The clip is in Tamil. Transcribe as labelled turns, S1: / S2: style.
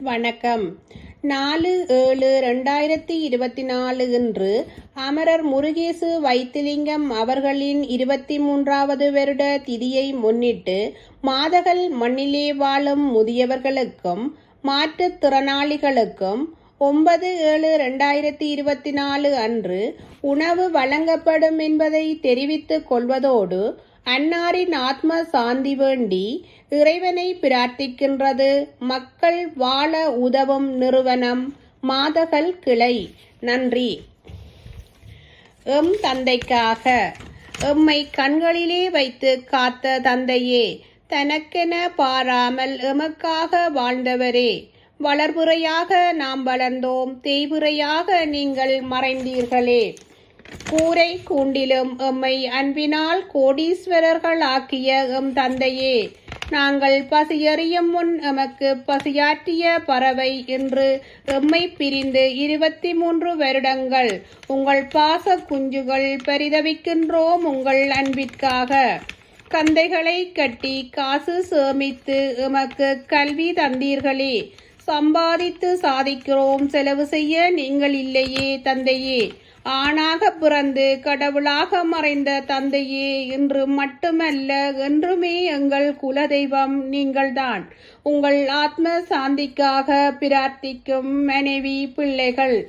S1: வணக்கம். நாலு ஏழு ரெண்டாயிரத்தி இருபத்தி நாலு இன்று அமரர் முருகேசு வைத்திலிங்கம் அவர்களின் இருபத்தி மூன்றாவது வருட திதியை முன்னிட்டு மாதகள் மண்ணிலே வாழும் முதியவர்களுக்கும் மாற்றுத்திறனாளிகளுக்கும் ஒன்பது ஏழு ரெண்டாயிரத்தி இருபத்தி நாலு அன்று உணவு வழங்கப்படும் என்பதை தெரிவித்துக் கொள்வதோடு அன்னாரின் ஆத்ம சாந்தி வேண்டி இறைவனை பிரார்த்திக்கின்றது. மக்கள் வாழ உதவும் நிறுவனம் மாதகல் கிளை. நன்றி. எம் தந்தைக்காக. எம்மை கண்களிலே வைத்து காத்த தந்தையே தனக்கென பாராமல் எமக்காக வாழ்ந்தவரே. வளர்புறையாக நாம் வளர்ந்தோம் தேய்புறையாக நீங்கள் மறைந்தீர்களே. கூரை கூண்டிலும் எம்மை அன்பினால் கோடீஸ்வரர்கள் ஆக்கிய எம் தந்தையே. நாங்கள் பசியறியும் முன் எமக்கு பசியாற்றிய பறவை என்று எம்மை பிரிந்து இருபத்தி மூன்று வருடங்கள் உங்கள் பாச குஞ்சுகள் பரிதவிக்கின்றோம் உங்கள் அன்பிற்காக. கந்தைகளை கட்டி காசு சேமித்து எமக்கு கல்வி தந்தீர்களே. சம்பாதித்து சாதிக்கிறோம் செலவு செய்ய நீங்கள் இல்லையே தந்தையே. ஆணாக பிறந்து கடவுளாக மறைந்த தந்தையே இன்று மட்டுமல்ல என்றுமே எங்கள் குலதெய்வம் நீங்கள்தான். உங்கள் ஆத்ம சாந்திக்காக பிரார்த்திக்கும் மனைவி பிள்ளைகள்.